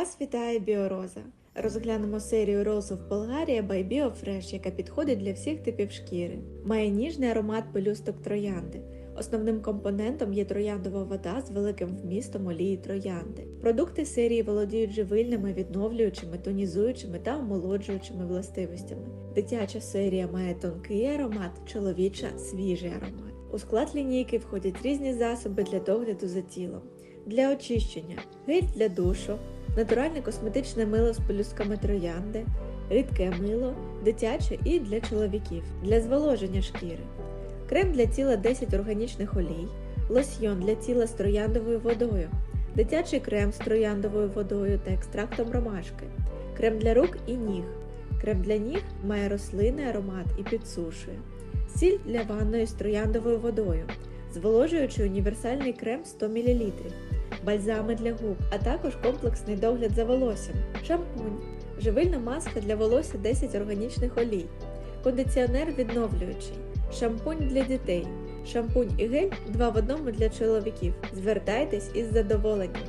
Вас вітає Біороза. Розглянемо серію розов Болгарія by BioFresh, яка підходить для всіх типів шкіри. Має ніжний аромат пелюсток троянди. Основним компонентом є трояндова вода з великим вмістом олії троянди. Продукти серії володіють живильними, відновлюючими, тонізуючими та омолоджуючими властивостями. Дитяча серія має тонкий аромат, чоловіча свіжий аромат. У склад лінійки входять різні засоби для догляду за тілом. Для очищення гель для душу, натуральне косметичне мило з пелюстками троянди, рідке мило, дитяче і для чоловіків, для зволоження шкіри, крем для тіла 10 органічних олій, лосьйон для тіла з трояндовою водою, дитячий крем з трояндовою водою та екстрактом ромашки, крем для рук і ніг. Крем для ніг має рослинний аромат і підсушує, сіль для ванної з трояндовою водою, зволожуючий універсальний крем 100 мл, бальзами для губ, а також комплексний догляд за волоссям, шампунь, живильна маска для волосся 10 органічних олій, кондиціонер відновлюючий, шампунь для дітей, шампунь і гель 2 в одному для чоловіків. Звертайтесь із задоволенням.